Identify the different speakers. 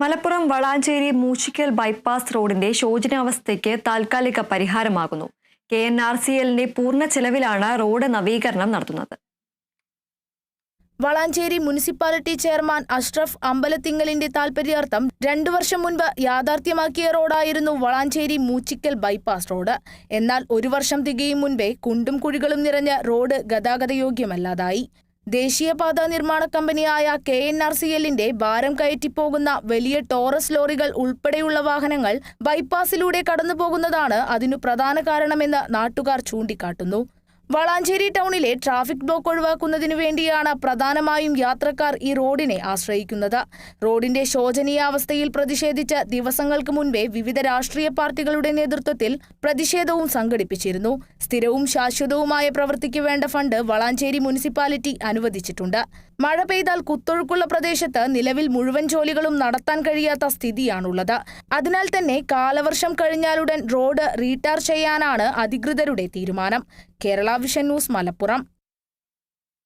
Speaker 1: Malappuram Valanchery Moochikkal bypass റോഡിന്റെ ശോചനാവസ്ഥയ്ക്ക് താൽക്കാലിക പരിഹാരമാകുന്നു. കെ എൻ ആർ സി എല്ലിന്റെ പൂർണ ചെലവിലാണ് റോഡ് നവീകരണം നടത്തുന്നത്.
Speaker 2: വളാഞ്ചേരി മുനിസിപ്പാലിറ്റി ചെയർമാൻ അഷ്റഫ് അമ്പലത്തിങ്ങലിന്റെ താൽപര്യാർത്ഥം രണ്ടു വർഷം മുൻപ് യാഥാർത്ഥ്യമാക്കിയ റോഡായിരുന്നു വളാഞ്ചേരി മൂച്ചിക്കൽ ബൈപ്പാസ് റോഡ്. എന്നാൽ ഒരു വർഷം തികയും മുൻപേ കുണ്ടും കുഴികളും നിറഞ്ഞ റോഡ് ഗതാഗതയോഗ്യമല്ലാതായി. ദേശീയപാത നിർമ്മാണ കമ്പനിയായ കെ എൻ ആർ സി എല്ലിന്റെ ഭാരം കയറ്റിപ്പോകുന്ന വലിയ ടോറസ് ലോറികൾ ഉൾപ്പെടെയുള്ള വാഹനങ്ങൾ ബൈപ്പാസിലൂടെ കടന്നുപോകുന്നതാണ് അതിനു പ്രധാന കാരണമെന്ന് നാട്ടുകാർ ചൂണ്ടിക്കാട്ടുന്നു. വളാഞ്ചേരി ടൗണിലെ ട്രാഫിക് ബ്ലോക്ക് ഒഴിവാക്കുന്നതിനു വേണ്ടിയാണ് പ്രധാനമായും യാത്രക്കാർ ഈ റോഡിനെ ആശ്രയിക്കുന്നത്. റോഡിന്റെ ശോചനീയാവസ്ഥയിൽ പ്രതിഷേധിച്ച് ദിവസങ്ങൾക്ക് മുൻപേ വിവിധ രാഷ്ട്രീയ പാർട്ടികളുടെ നേതൃത്വത്തിൽ പ്രതിഷേധവും സംഘടിപ്പിച്ചിരുന്നു. സ്ഥിരവും ശാശ്വതവുമായ പ്രവൃത്തിക്ക് വേണ്ട ഫണ്ട് വളാഞ്ചേരി മുനിസിപ്പാലിറ്റി അനുവദിച്ചിട്ടുണ്ട്. മഴ പെയ്താൽ കുത്തൊഴുക്കുള്ള പ്രദേശത്ത് നിലവിൽ മുഴുവൻ ജോലികളും നടത്താൻ കഴിയാത്ത സ്ഥിതിയാണുള്ളത്. അതിനാൽ തന്നെ കാലവർഷം കഴിഞ്ഞാലുടൻ റോഡ് റീടാർ ചെയ്യാനാണ് അധികൃതരുടെ തീരുമാനം. Kerala vision news Malappuram